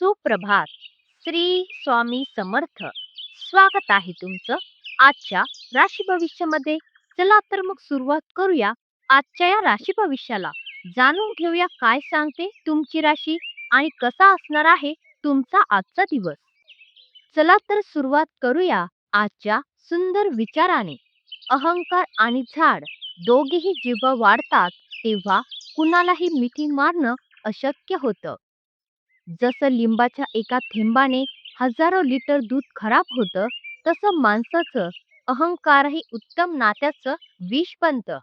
सुप्रभात. श्री स्वामी समर्थ. स्वागत आहे तुमचं आजच्या राशी भविष्यामध्ये. चला तर मग सुरुवात करूया आजच्या या राशी भविष्याला. जाणून घेऊया काय सांगते तुमची राशी आणि कसा असणार आहे तुमचा आजचा दिवस. चला तर सुरुवात करूया आजच्या सुंदर विचाराने. अहंकार आणि झाड दोघेही जेव्हा वाढतात तेव्हा कुणालाही मिठी मारणं अशक्य होतं. जसं लिंबाच्या एका थेंबाने हजारो लिटर दूध खराब होतं तसं माणसाचं अहंकारही उत्तम नात्याचं विष बनतं.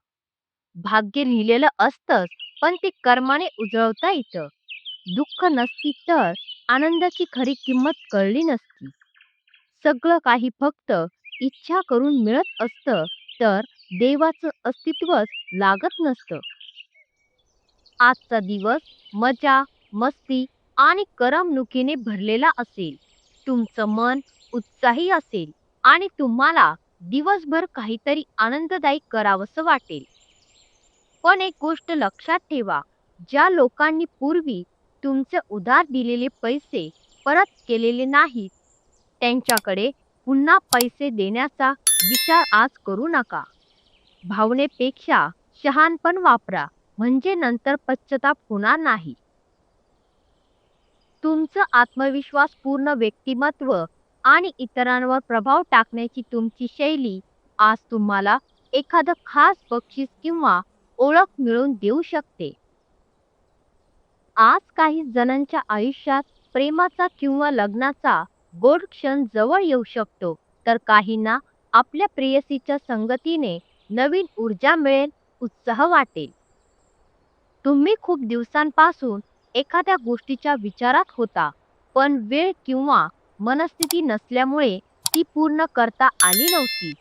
भाग्य लिहिलेलं असतंच पण ते कर्माने उजळवता येतं. दुःख नसती तर आनंदाची खरी किंमत कळली नसती. सगळं काही फक्त इच्छा करून मिळत असतं तर देवाचं अस्तित्वच लागत नसतं. आजचा दिवस मजा मस्ती आणि करमणुकीने भरलेला असेल. तुमचं मन उत्साही असेल आणि तुम्हाला दिवसभर काहीतरी आनंददायी करावंसं वाटेल. पण एक गोष्ट लक्षात ठेवा ज्या लोकांनी पूर्वी तुमचे उधार दिलेले पैसे परत केलेले नाहीत त्यांच्याकडे पुन्हा पैसे देण्याचा विचार आज करू नका. भावनेपेक्षा शहाणपण वापरा म्हणजे नंतर पश्चाताप होणार नाही. तुमचं आत्मविश्वास पूर्ण व्यक्तिमत्व आणि इतरांवर प्रभाव टाकण्याची तुमची शैली आज तुम्हाला एखादं खास बक्षीस किंवा ओळख मिळवून देऊ शकते. आज काही जणांच्या आयुष्यात प्रेमाचा किंवा लग्नाचा गोड क्षण जवळ येऊ शकतो तर काहींना आपल्या प्रेयसीच्या संगतीने नवीन ऊर्जा मिळेल उत्साह वाटेल. तुम्ही खूप दिवसांपासून एखाद्या गोष्टीच्या विचारात होता पण वेळ किंवा मनस्थिती नसल्यामुळे ती पूर्ण करता आली नव्हती.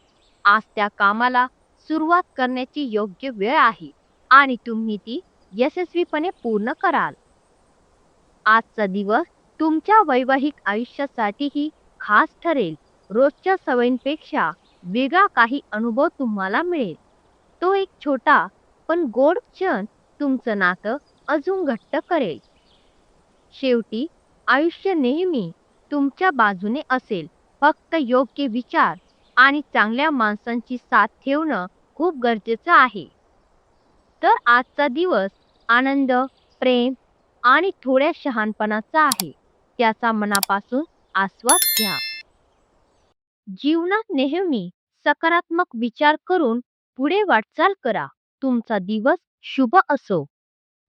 आज त्या कामाला सुरुवात करण्याची योग्य वेळ आहे आणि तुम्ही ती यशस्वीपणे पूर्ण कराल. आजचा दिवस तुमच्या वैवाहिक आयुष्यासाठीही खास ठरेल. रोजच्या सवयींपेक्षा वेगळा काही अनुभव तुम्हाला मिळेल. तो एक छोटा पण गोड क्षण तुमचं नातं अजून घट्ट करेल. शेवटी आयुष्य नेहमी तुमच्या बाजूने असेल. फक्त योग्य विचार आणि चांगल्या माणसांची साथ ठेवणं खूप गरजेचं आहे. तर आजचा दिवस आनंद प्रेम आणि थोड्या शहाणपणाचा आहे. त्याचा मनापासून आस्वाद घ्या. जीवनात नेहमी सकारात्मक विचार करून पुढे वाटचाल करा. तुमचा दिवस शुभ असो.